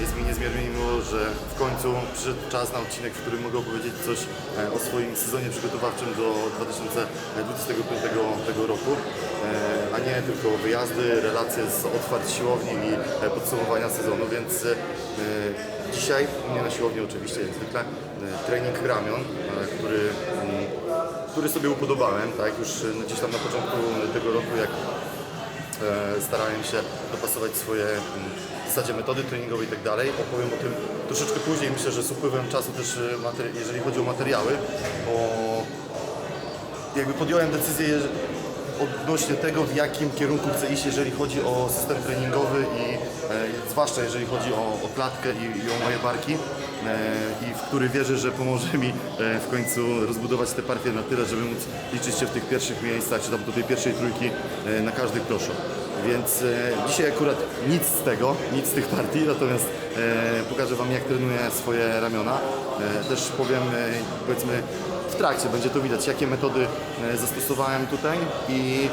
Jest mi niezmiernie miło, że w końcu przyszedł czas na odcinek, w którym mogę opowiedzieć coś e, o swoim sezonie przygotowawczym do 2025 tego roku, e, a nie tylko wyjazdy, relacje z otwarć siłowni i e, podsumowania sezonu, więc dzisiaj u mnie na siłowni oczywiście jak zwykle trening ramion, który, mm, który sobie upodobałem, tak, już gdzieś tam na początku tego roku, jak starałem się dopasować swoje mm, w zasadzie metody treningowe i tak dalej. Opowiem o tym troszeczkę później. Myślę, że z upływem czasu też, e, jeżeli chodzi o materiały, bo jakby podjąłem decyzję odnośnie tego, w jakim kierunku chcę iść, jeżeli chodzi o system treningowy i e, zwłaszcza jeżeli chodzi o, o klatkę i, i o moje barki e, i w który wierzę, że pomoże mi e, w końcu rozbudować te partie na tyle, żeby móc liczyć się w tych pierwszych miejscach, czy tam do tej pierwszej trójki e, na każdych proszą. Więc e, dzisiaj akurat nic z tego, nic z tych partii, natomiast e, pokażę Wam jak trenuję swoje ramiona. E, też powiem, e, powiedzmy, trakcie będzie to widać, jakie metody e, zastosowałem tutaj i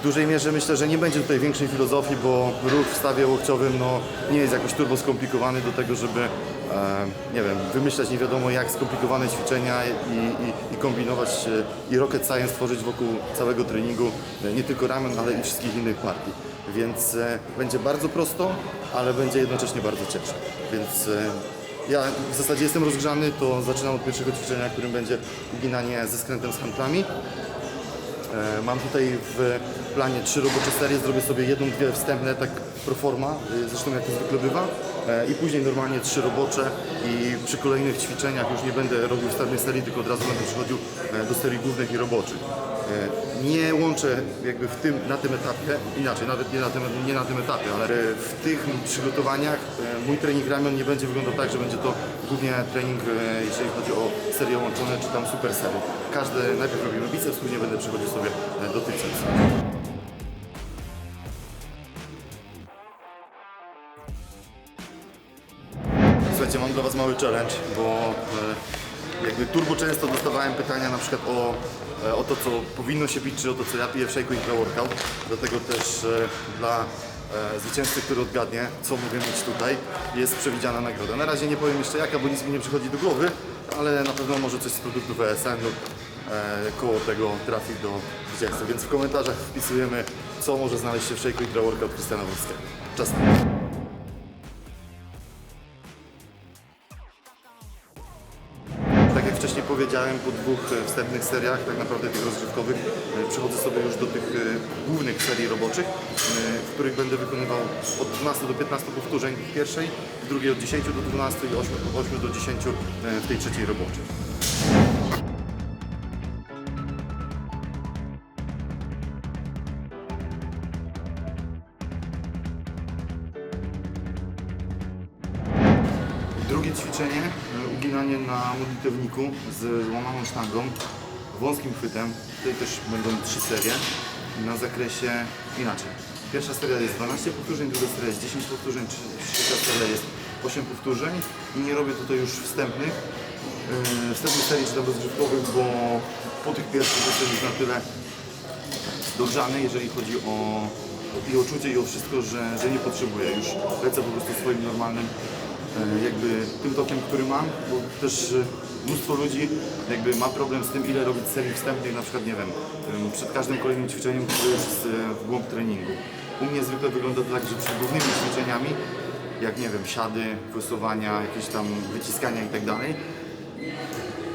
w dużej mierze myślę, że nie będzie tutaj większej filozofii, bo ruch w stawie łokciowym no, nie jest jakoś turbo skomplikowany do tego, żeby e, nie wiem, wymyślać nie wiadomo jak skomplikowane ćwiczenia i, i, i kombinować e, i rocket science tworzyć wokół całego treningu, nie tylko ramion, ale i wszystkich innych partii. Więc będzie bardzo prosto, ale będzie jednocześnie bardzo ciężko. Więc ja w zasadzie jestem rozgrzany, to zaczynam od pierwszego ćwiczenia, którym będzie uginanie ze skrętem z handlami. E, Mam tutaj w planie trzy robocze serie, zrobię sobie jedną, dwie wstępne, tak pro forma, y, zresztą jak to zwykle bywa. E, I później normalnie trzy robocze i przy kolejnych ćwiczeniach już nie będę robił wstępnej serii, tylko od razu będę przechodził e, do serii głównych i roboczych. E, Nie łączę jakby w tym, na tym etapie, inaczej, nawet nie na tym, nie na tym etapie, ale e, w tych przygotowaniach e, mój trening ramion nie będzie wyglądał tak, że będzie to głównie trening, jeżeli chodzi o serie łączone, czy tam super serie. Każdy, najpierw robimy biceps, później będę przechodził sobie do triceps. Słuchajcie, mam dla Was mały challenge, bo jakby turbo często dostawałem pytania na przykład o, e, o to, co powinno się pić, czy o to, co ja piję w shake'u i workout. Dlatego też e, dla e, zwycięzcy, który odgadnie, co mogę mieć tutaj, jest przewidziana nagroda. Na razie nie powiem jeszcze jaka, bo nic mi nie przychodzi do głowy, ale na pewno może coś z produktów ESN lub koło tego trafi do zwycięzcy. Więc w komentarzach wpisujemy, co może znaleźć się w shake'u i workout Krystiana Wódzkiego. Czas na powiedziałem, po dwóch e, wstępnych seriach, tak naprawdę tych rozgrzewkowych, e, przechodzę sobie już do tych e, głównych serii roboczych, w których będę wykonywał od 12 do 15 powtórzeń w pierwszej, w drugiej od 10 do 12 i 8, od 8 do 10 e, w tej trzeciej roboczej. Drugie ćwiczenie, e, uginanie na modlitewniku z złamaną sztangą, wąskim chwytem. Tutaj też będą trzy serie na zakresie inaczej. Pierwsza seria jest 12 powtórzeń, druga seria jest 10 powtórzeń, trze- trzecia seria jest 8 powtórzeń i nie robię tutaj już wstępnych, yy, wstępnych serii czy tam rozgrzewkowych, bo po tych pierwszych jestem już na tyle dogrzany, jeżeli chodzi o i o czucie i o wszystko, że, że nie potrzebuję. Już lecę po prostu swoim normalnym jakby tym tokiem, który mam, bo też e, mnóstwo ludzi jakby ma problem z tym, ile robić serii wstępnych, na przykład, nie wiem, em, przed każdym kolejnym ćwiczeniem, które jest e, w głąb treningu. U mnie zwykle wygląda to tak, że przed głównymi ćwiczeniami, jak nie wiem, siady, wysuwania, jakieś tam wyciskania i tak dalej,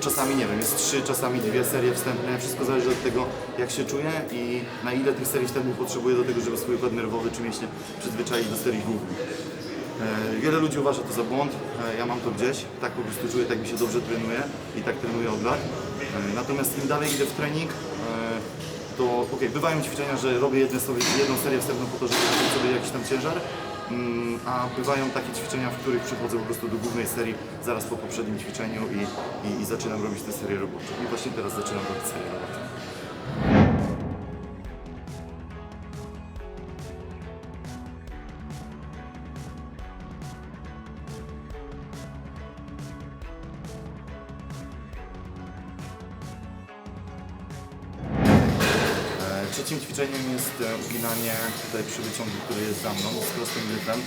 Czasami nie wiem, jest trzy, czasami dwie serie wstępne. Wszystko zależy od tego, jak się czuję i na ile tych serii wstępnych potrzebuję do tego, żeby swój układ nerwowy czy mięśnie przyzwyczaić do serii głównych. E, Wiele ludzi uważa to za błąd, e, ja mam to gdzieś, tak po prostu czuję, tak mi się dobrze trenuje i tak trenuję od lat. E, Natomiast im dalej idę w trening, to okej, bywają ćwiczenia, że robię jedne sobie, jedną serię wstępną po to, żeby zrobić sobie jakiś tam ciężar, mm, a bywają takie ćwiczenia, w których przechodzę po prostu do głównej serii zaraz po poprzednim ćwiczeniu i, i, i zaczynam robić te serie robocze. I właśnie teraz zaczynam robić serię robocze. Trzecim ćwiczeniem jest e, uginanie tutaj przy wyciągu, który jest za mną z prostym gryfem.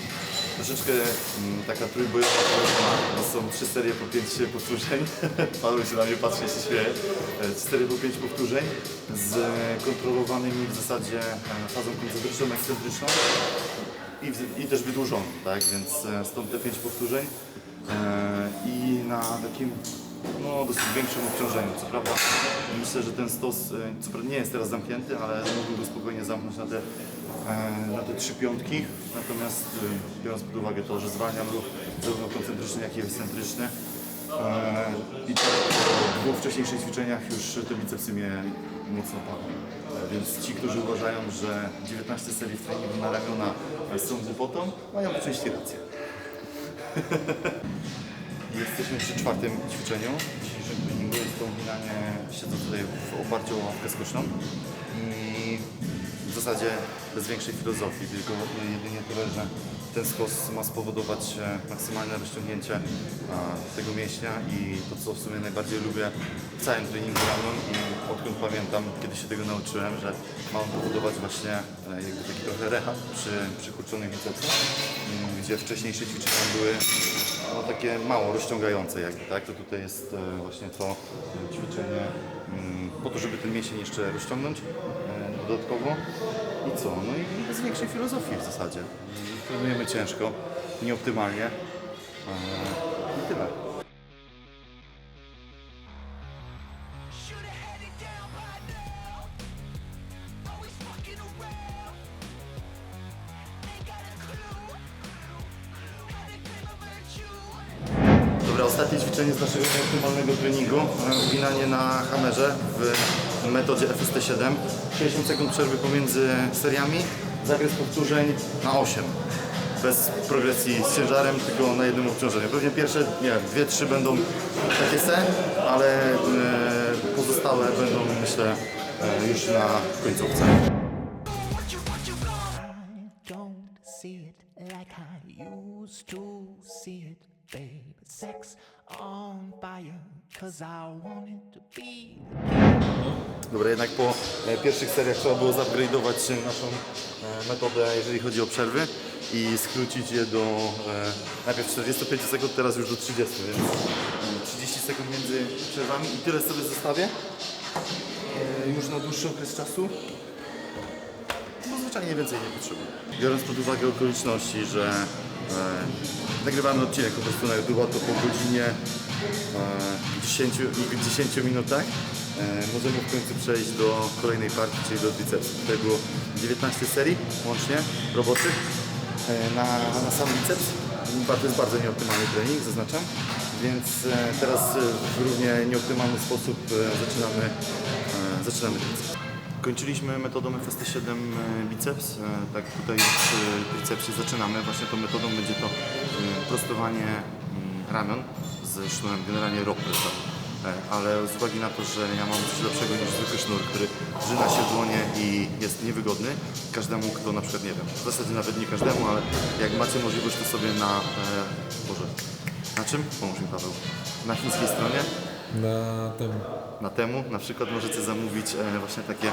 troszeczkę mm, taka trójbojowa forma, bo są trzy serie po pięć powtórzeń. Paweł się na mnie patrzy się śmieje. Serie po pięć powtórzeń z kontrolowanymi w zasadzie e, fazą koncentryczną, ekscentryczną i, i też wydłużoną, tak? Więc e, stąd te pięć powtórzeń i na takim no, dosyć większym obciążeniu. Co prawda myślę, że ten stos e, co prawda nie jest teraz zamknięty, ale mógłbym go spokojnie zamknąć na te, e, na te trzy piątki. Natomiast e, biorąc pod uwagę to, że zwalniam ruch zarówno koncentryczny, jak i ekscentryczny e, i tak po dwóch wcześniejszych ćwiczeniach już te bicepsy mnie mocno. E, Więc ci, którzy uważają, że 19 serii w treningu na ramiona e, są głupotą, mają po części rację. Jesteśmy przy czwartym ćwiczeniu dzisiejszym treningu. Jest to uginanie, tutaj w oparciu o ławkę skoczną. I w zasadzie bez większej filozofii, tylko jedynie tyle, że ten skos ma spowodować e, maksymalne rozciągnięcie e, tego mięśnia i to, co w sumie najbardziej lubię w całym treningu ramion i odkąd pamiętam, kiedy się tego nauczyłem, że ma on powodować właśnie e, jakby taki trochę rehab przy przykurczonych bicepsach, m, gdzie wcześniejsze ćwiczenia były no, takie mało rozciągające jakby, tak? To tutaj jest właśnie to ćwiczenie mm, po to, żeby ten mięsień jeszcze rozciągnąć dodatkowo. I co? No i bez większej filozofii w zasadzie. Trenujemy ciężko, nieoptymalnie. E, I tyle. Dobra, ostatnie ćwiczenie z naszego nieoptymalnego treningu. E, Uginanie na hamerze w metodzie FST7. 60 sekund przerwy pomiędzy seriami. Zakres powtórzeń na 8. Bez progresji z ciężarem, tylko na jednym obciążeniu. Pewnie pierwsze, nie wiem, dwie, trzy będą takie se, ale e, pozostałe będą, myślę, e, już na końcówce. Like I used to see it, Sex on fire, cause I want it to be. Dobra, jednak po e, pierwszych seriach trzeba było zupgrade'ować e, naszą e, metodę, jeżeli chodzi o przerwy i skrócić je do e, najpierw 45 sekund, teraz już do 30, więc e, 30 sekund między przerwami i tyle sobie zostawię e, już na dłuższy okres czasu. Bo zwyczajnie więcej nie potrzebuję. Biorąc pod uwagę okoliczności, że e, nagrywamy odcinek po prostu na YouTube, to po godzinie e, 10, i 10 minutach e, możemy w końcu przejść do kolejnej partii, czyli do tricepsu. Tutaj było 19 serii łącznie roboczych e, na, na sam biceps. To jest bardzo nieoptymalny trening, zaznaczam. Więc e, teraz e, w równie nieoptymalny sposób e, zaczynamy, e, zaczynamy triceps. Kończyliśmy metodą FST7 e, biceps. E, Tak tutaj przy tricepsie zaczynamy. Właśnie tą metodą będzie to e, prostowanie mm, ramion z sznurem, generalnie rock press. E, Ale z uwagi na to, że ja mam coś lepszego niż zwykły sznur, który żyna się w dłonie i jest niewygodny, każdemu, kto na przykład, nie wiem, w zasadzie nawet nie każdemu, ale jak macie możliwość, to sobie na, e, Boże, na czym? Pomóż mi Paweł. Na chińskiej stronie Na tym. na temu. Na przykład możecie zamówić e, właśnie takie e,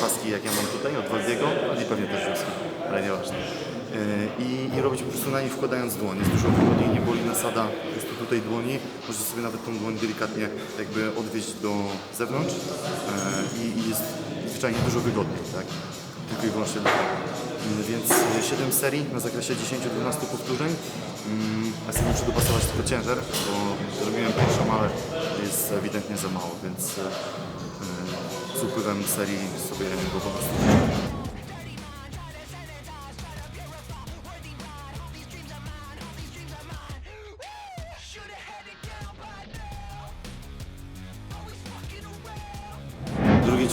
paski, jak ja mam tutaj od Waldiego i pewnie też Ruski, ale nieważne. E, i, I robić po prostu na nich wkładając dłoń. Jest dużo wygodniej, nie boli nasada po prostu tutaj dłoni. Możecie sobie nawet tą dłoń delikatnie jakby odwieźć do zewnątrz e, i, i jest zwyczajnie dużo wygodniej, tak? Tylko i wyłącznie dlatego. Mm, Więc 7 serii na zakresie 10-12 powtórzeń. Mm, Ja sobie muszę dopasować tylko ciężar, bo zrobiłem pierwszą, ale jest ewidentnie za mało, więc e, e, z upływem serii sobie go po prostu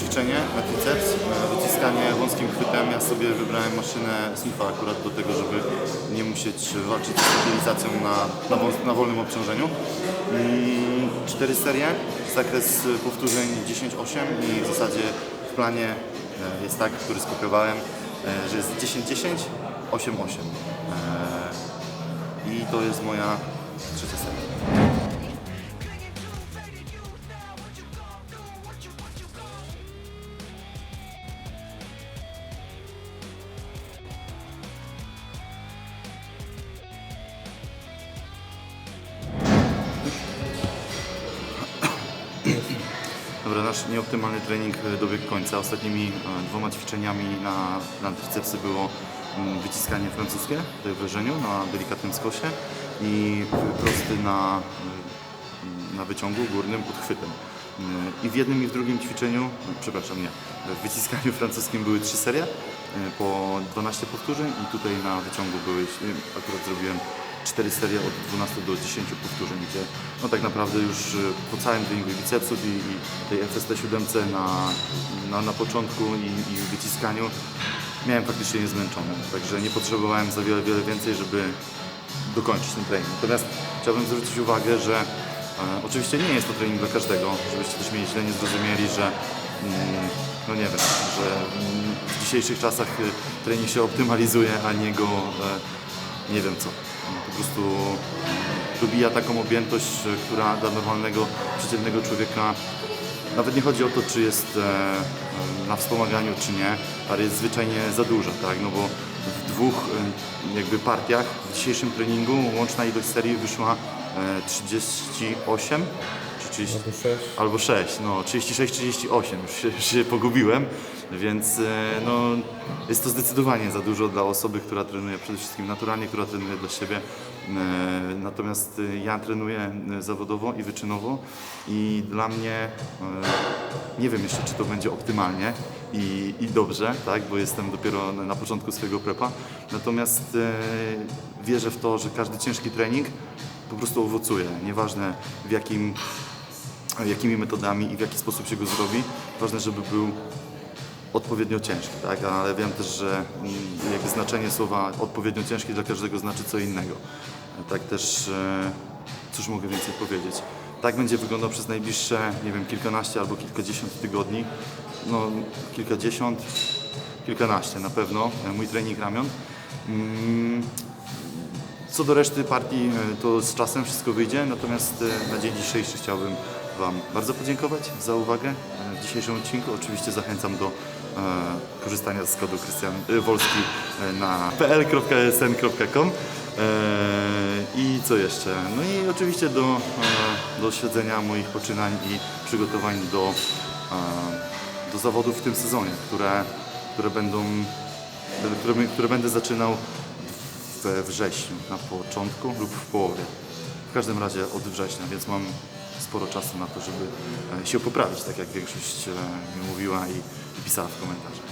ćwiczenie na triceps, e, wyciskanie wąskim chwytem. Ja sobie wybrałem maszynę Smitha akurat do tego, żeby nie musieć walczyć z stabilizacją na, na, na wolnym obciążeniu. Mm, Cztery serie, zakres powtórzeń 10-8 i w zasadzie w planie e, jest tak, który skopiowałem, e, że jest 10-10, 8-8. E, I to jest moja trzecia seria. Dobra, nasz nieoptymalny trening e, dobiegł końca. Ostatnimi e, dwoma ćwiczeniami na, na tricepsy było mm, wyciskanie francuskie tutaj w leżeniu na delikatnym skosie i prosty na, y, na wyciągu górnym podchwytem. Y, I w jednym i w drugim ćwiczeniu, przepraszam, nie, w wyciskaniu francuskim były trzy serie y, po 12 powtórzeń i tutaj na wyciągu były, akurat zrobiłem 4 serie od 12 do 10 powtórzeń, gdzie no tak naprawdę już y, po całym treningu bicepsów i, i tej FST7 na, na, na początku i, i wyciskaniu miałem faktycznie niezmęczony, także nie potrzebowałem za wiele, wiele więcej, żeby dokończyć ten trening. Natomiast chciałbym zwrócić uwagę, że e, oczywiście nie jest to trening dla każdego, żebyście też mnie źle nie zrozumieli, że mm, no nie wiem, że w dzisiejszych czasach y, trening się optymalizuje, a nie go e, nie wiem co. Po prostu dobija taką objętość, e, która dla normalnego, przeciętnego człowieka nawet nie chodzi o to, czy jest e, e, na wspomaganiu, czy nie, ale jest zwyczajnie za duża, tak? No bo w dwóch jakby partiach w dzisiejszym treningu łączna ilość serii wyszła e, 38 czy 30, Albo 6. albo 6, no 36-38, już się, już się pogubiłem, więc e, no, jest to zdecydowanie za dużo dla osoby, która trenuje przede wszystkim naturalnie, która trenuje dla siebie. E, Natomiast e, ja trenuję zawodowo i wyczynowo i dla mnie nie wiem jeszcze, czy to będzie optymalnie i, i dobrze, tak, bo jestem dopiero na, początku swojego prepa. Natomiast wierzę w to, że każdy ciężki trening po prostu owocuje. Nieważne w jakim jakimi metodami i w jaki sposób się go zrobi. Ważne, żeby był odpowiednio ciężki, tak? ale wiem też, że mm, jakby znaczenie słowa odpowiednio ciężki dla każdego znaczy co innego. Tak też, e, cóż mogę więcej powiedzieć. Tak będzie wyglądał przez najbliższe, nie wiem, kilkanaście albo kilkadziesiąt tygodni. No, kilkadziesiąt, kilkanaście na pewno, e, mój trening ramion. Mm, co do reszty partii, e, to z czasem wszystko wyjdzie, natomiast na dzień dzisiejszy chciałbym Wam bardzo podziękować za uwagę e, w dzisiejszym odcinku. Oczywiście zachęcam do e, korzystania z kodu Krystian e, Wolski na pl.sn.com i co jeszcze? No i oczywiście do, do śledzenia moich poczynań i przygotowań do, do zawodów w tym sezonie, które, które będą, które, które będę zaczynał we wrześniu, na początku lub w połowie. W każdym razie od września, więc mam sporo czasu na to, żeby e, się poprawić, tak jak większość e, mówiła i pisała w komentarzach.